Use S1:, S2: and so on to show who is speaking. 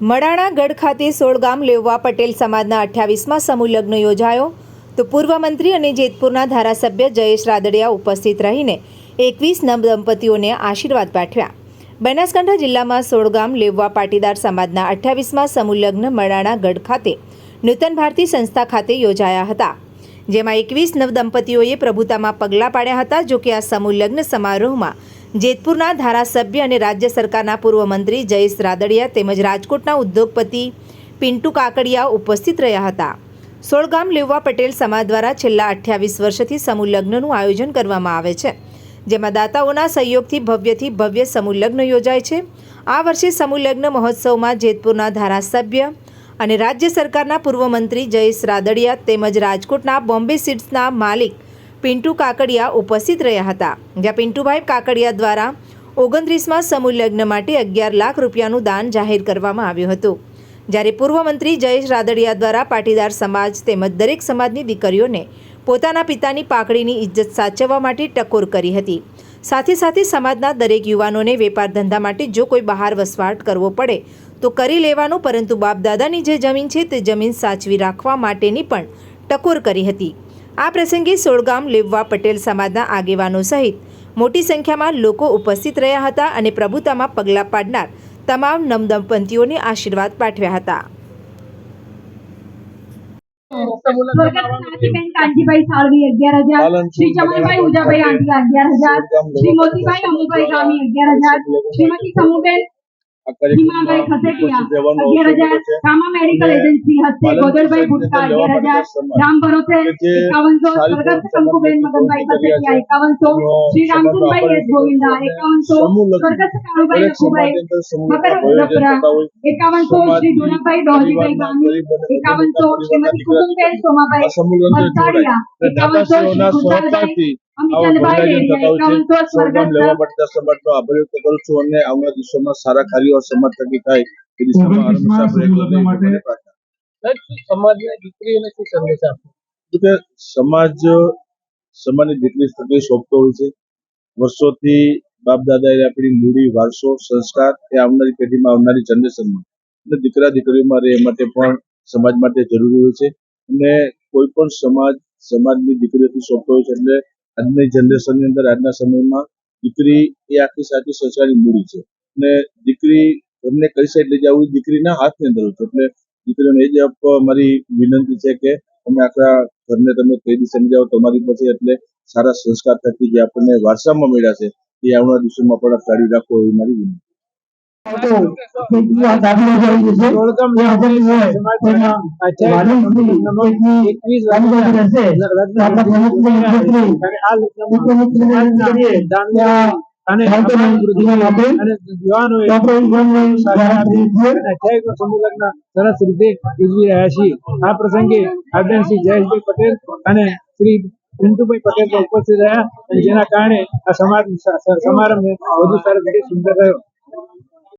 S1: મડાણા ગઢ ખાતે સોળગામ લેવવા પટેલ સમાજના અઠ્યાવીસમાં સમૂહ લગ્ન યોજાયો. તો પૂર્વ મંત્રી અને જેતપુરના ધારાસભ્ય જયેશ રાદડિયા ઉપસ્થિત રહીને એકવીસ નવ દંપતીઓને આશીર્વાદ પાઠવ્યા. બનાસકાંઠા જિલ્લામાં સોળગામ લેવવા પાટીદાર સમાજના અઠ્યાવીસમાં સમૂહ લગ્ન મડાણા ગઢ ખાતે નૂતન ભારતી સંસ્થા ખાતે યોજાયા હતા. જેમાં એકવીસ નવ દંપતીઓએ પ્રભુતામાં પગલાં પાડ્યા હતા જો કે આ સમૂહ લગ્ન સમારોહમાં જેતપુરના ધારાસભ્ય અને રાજ્ય સરકારના પૂર્વ મંત્રી જયેશ રાદડિયા તેમજ રાજકોટના ઉદ્યોગપતિ પિન્ટુ કાકડિયા ઉપસ્થિત રહ્યા હતા. સોળગામ લેવવા પટેલ સમાજ દ્વારા છેલ્લા અઠ્યાવીસ વર્ષથી સમૂહ લગ્નનું આયોજન કરવામાં આવે છે, જેમાં દાતાઓના સહયોગથી ભવ્યથી ભવ્ય સમૂહ લગ્ન યોજાય છે. આ વર્ષે સમૂહ લગ્ન મહોત્સવમાં જેતપુરના ધારાસભ્ય અને રાજ્ય સરકારના પૂર્વ મંત્રી જયેશ રાદડિયા તેમજ રાજકોટના બોમ્બે સીડ્સના માલિક પિન્ટુ કાકડિયા ઉપસ્થિત રહ્યા હતા, જ્યાં પિન્ટુભાઈ કાકડિયા દ્વારા ઓગણત્રીસમાં સમૂહ લગ્ન માટે અગિયાર લાખ રૂપિયાનું દાન જાહેર કરવામાં આવ્યું હતું. જ્યારે પૂર્વ મંત્રી જયેશ રાદડિયા દ્વારા પાટીદાર સમાજ તેમજ દરેક સમાજની દીકરીઓને પોતાના પિતાની પાકડીની ઇજ્જત સાચવવા માટે ટકોર કરી હતી. સાથે સાથે સમાજના દરેક યુવાનોને વેપાર ધંધા માટે જો કોઈ બહાર વસવાટ કરવો પડે, તો કરી લેવાનો, પરંતુ બાપદાદાની જે જમીન છે તે જમીન સાચવી રાખવા માટેની પણ ટકોર કરી હતી. આ પ્રસંગે સોળગામ લેવવા પટેલ સમાજના આગેવાનો સહિત મોટી સંખ્યામાં લોકો ઉપસ્થિત રહ્યા હતા અને પ્રભુતામાં પગલાં પાડનાર તમામ નવદંપતીઓને આશીર્વાદ પાઠવ્યા હતા.
S2: સ્વર્ગસ્થ કાંજીભાઈ સાળવી અગિયાર હજાર શ્રી ચમનભાઈ ઉજાભાઈ આંટી અગિયાર હજાર શ્રી મોતીભાઈ અમુભાઈ ગામી અગિયાર હજાર શ્રીમતી સમુબેન મેડિકલ એજન્સી હસ્તે ગોદરભાઈ ભુટકા અગિયાર હજાર. રામ ભરોસે એકાવનસો સ્વર્ગસ્થ
S3: સમાજની
S2: મગનભાઈ ખસેટિયા. એકાવનસો. શ્રી રામચંદભાઈ એસ ગોવિંદા એકાવનસો. સ્વર્ગસ્થ કાળુભાઈ લખુભાઈ મકર રપરા એકાવનસો શ્રી ગામી
S3: ગરીબ અને
S2: એકાવનસો શ્રીમતી કુસુમબેન સોમાભાઈ એકાવનસો શ્રી
S3: અને આવનારા દિવસોમાં સારા કાર્યો સમાજ થાય એ દિશામાં
S4: સમાજની દીકરીઓને શું સંદેશ આપો?
S3: કે સમાજ સમાજની દીકરી થકી સોંપતો હોય છે. વર્ષોથી બાપ દાદાએ આપણી મૂડી વારસો સંસ્કાર એ આવનારી પેઢીમાં આવનારી જનરેશનમાં. અને દીકરા દીકરીઓમાં રહે માટે પણ સમાજ માટે જરૂરી હોય છે. અને કોઈ પણ સમાજ સમાજની દીકરીઓથી સોંપતો હોય છે એટલે આજની જનરેશનની અંદર, આજના સમયમાં દીકરી એ આખી સાચી સંસ્કારની મૂડી છે. અને દીકરી ઘરને કઈ સાઈડ લઈ જવું દીકરીના હાથની અંદર હોય છે. એટલે દીકરીઓને એ જ મારી વિનંતી છે કે તમે આખા ઘરને તમે કઈ દિશામાં સમજાવો, તમારી પછી એટલે સારા સંસ્કાર થકી જે આપણને વારસામાં મળ્યા છે, એ આવનારા દિવસોમાં પણ જાળવી રાખવો એવી મારી વિનંતી
S4: અને સરસ રીતે ઉજવી રહ્યા છીએ આ પ્રસંગે આદરણીય શ્રી જયેશભાઈ પટેલ અને શ્રી પિન્ટુભાઈ પટેલ ઉપસ્થિત રહ્યા જેના કારણે આ સમાજ સમારંભ વધુ સારી રીતે સુંદર રહ્યો.